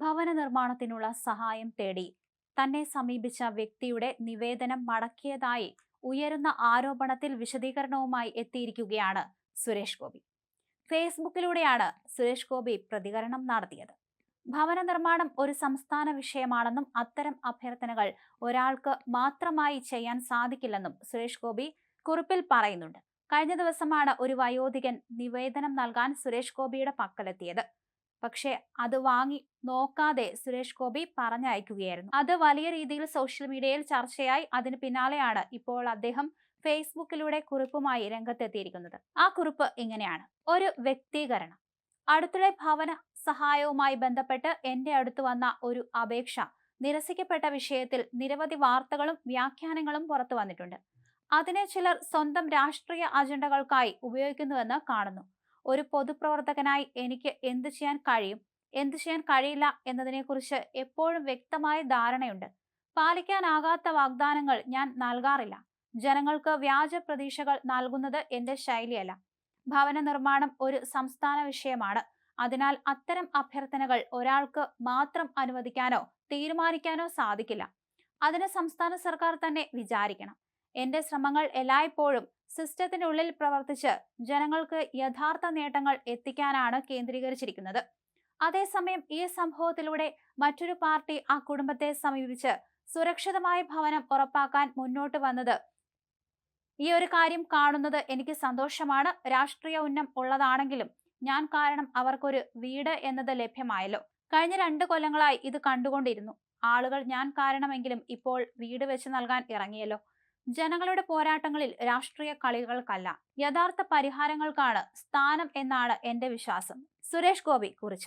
ഭവന നിർമ്മാണത്തിനുള്ള സഹായം തേടി തന്നെ സമീപിച്ച വ്യക്തിയുടെ നിവേദനം മടക്കിയതായി ഉയരുന്ന ആരോപണത്തിൽ വിശദീകരണവുമായി എത്തിയിരിക്കുകയാണ് സുരേഷ് ഗോപി. ഫേസ്ബുക്കിലൂടെയാണ് സുരേഷ് ഗോപി പ്രതികരണം നടത്തിയത്. ഭവന നിർമ്മാണം ഒരു സംസ്ഥാന വിഷയമാണെന്നും അത്തരം അഭ്യർത്ഥനകൾ ഒരാൾക്ക് മാത്രമായി ചെയ്യാൻ സാധിക്കില്ലെന്നും സുരേഷ് ഗോപി കുറിപ്പിൽ പറയുന്നുണ്ട്. കഴിഞ്ഞ ദിവസമാണ് ഒരു വയോധികൻ നിവേദനം നൽകാൻ സുരേഷ് ഗോപിയുടെ പക്കലെത്തിയത്. പക്ഷേ അത് വാങ്ങി നോക്കാതെ സുരേഷ് ഗോപി പറഞ്ഞയക്കുകയായിരുന്നു. അത് വലിയ രീതിയിൽ സോഷ്യൽ മീഡിയയിൽ ചർച്ചയായി. അതിന് പിന്നാലെയാണ് ഇപ്പോൾ അദ്ദേഹം ഫേസ്ബുക്കിലൂടെ കുറിപ്പുമായി രംഗത്തെത്തിയിരിക്കുന്നത്. ആ കുറിപ്പ് ഇങ്ങനെയാണ്. ഒരു വ്യക്തീകരണം. അടുത്തിടെ ഭവന സഹായവുമായി ബന്ധപ്പെട്ട് എന്റെ അടുത്ത് വന്ന ഒരു അപേക്ഷ നിരസിക്കപ്പെട്ട വിഷയത്തിൽ നിരവധി വാർത്തകളും വ്യാഖ്യാനങ്ങളും പുറത്തു വന്നിട്ടുണ്ട്. അതിനെ ചിലർ സ്വന്തം രാഷ്ട്രീയ അജണ്ടകൾക്കായി ഉപയോഗിക്കുന്നുവെന്ന് കാണുന്നു. ഒരു പൊതുപ്രവർത്തകനായി എനിക്ക് എന്ത് ചെയ്യാൻ കഴിയും? എന്ത് ചെയ്യാൻ കഴിയില്ല എന്നതിനെക്കുറിച്ച് എപ്പോഴും വ്യക്തമായ ധാരണയുണ്ട്. പാലിക്കാനാകാത്ത വാഗ്ദാനങ്ങൾ ഞാൻ നൽകാറില്ല. ജനങ്ങൾക്ക് വ്യാജ പ്രതീക്ഷകൾ നൽകുന്നത് എന്റെ ശൈലിയല്ല. ഭവന നിർമ്മാണം ഒരു സംസ്ഥാന വിഷയമാണ്. അതിനാൽ അത്തരം അഭ്യർത്ഥനകൾ ഒരാൾക്ക് മാത്രം അനുവദിക്കാനോ തീരുമാനിക്കാനോ സാധിക്കില്ല. അതിന് സംസ്ഥാന സർക്കാർ തന്നെ വിചാരിക്കണം. എന്റെ ശ്രമങ്ങൾ എല്ലായ്പ്പോഴും സിസ്റ്റത്തിന്റെ ഉള്ളിൽ പ്രവർത്തിച്ച് ജനങ്ങൾക്ക് യഥാർത്ഥ നേട്ടങ്ങൾ എത്തിക്കാനാണ് കേന്ദ്രീകരിച്ചിരിക്കുന്നത്. അതേസമയം ഈ സംഭവത്തിലൂടെ മറ്റൊരു പാർട്ടി ആ കുടുംബത്തെ സമീപിച്ച് സുരക്ഷിതമായ ഭവനം ഉറപ്പാക്കാൻ മുന്നോട്ട് വന്നത് ഈ ഒരു കാര്യം കാണുന്നത് എനിക്ക് സന്തോഷമാണ്. രാഷ്ട്രീയ ഉന്നം ഉള്ളതാണെങ്കിലും ഞാൻ കാരണം അവർക്കൊരു വീട് എന്നത് ലഭ്യമായല്ലോ. കഴിഞ്ഞ രണ്ട് കൊല്ലങ്ങളായി ഇത് കണ്ടുകൊണ്ടിരുന്നു. ആളുകൾ ഞാൻ കാരണമെങ്കിലും ഇപ്പോൾ വീട് വെച്ച് നൽകാൻ ഇറങ്ങിയല്ലോ. ജനങ്ങളുടെ പോരാട്ടങ്ങളിൽ രാഷ്ട്രീയ കളികൾക്കല്ല യഥാർത്ഥ പരിഹാരങ്ങൾക്കാണ് സ്ഥാനം എന്നാണ് എന്റെ വിശ്വാസം. സുരേഷ് ഗോപി കുറിച്ചു.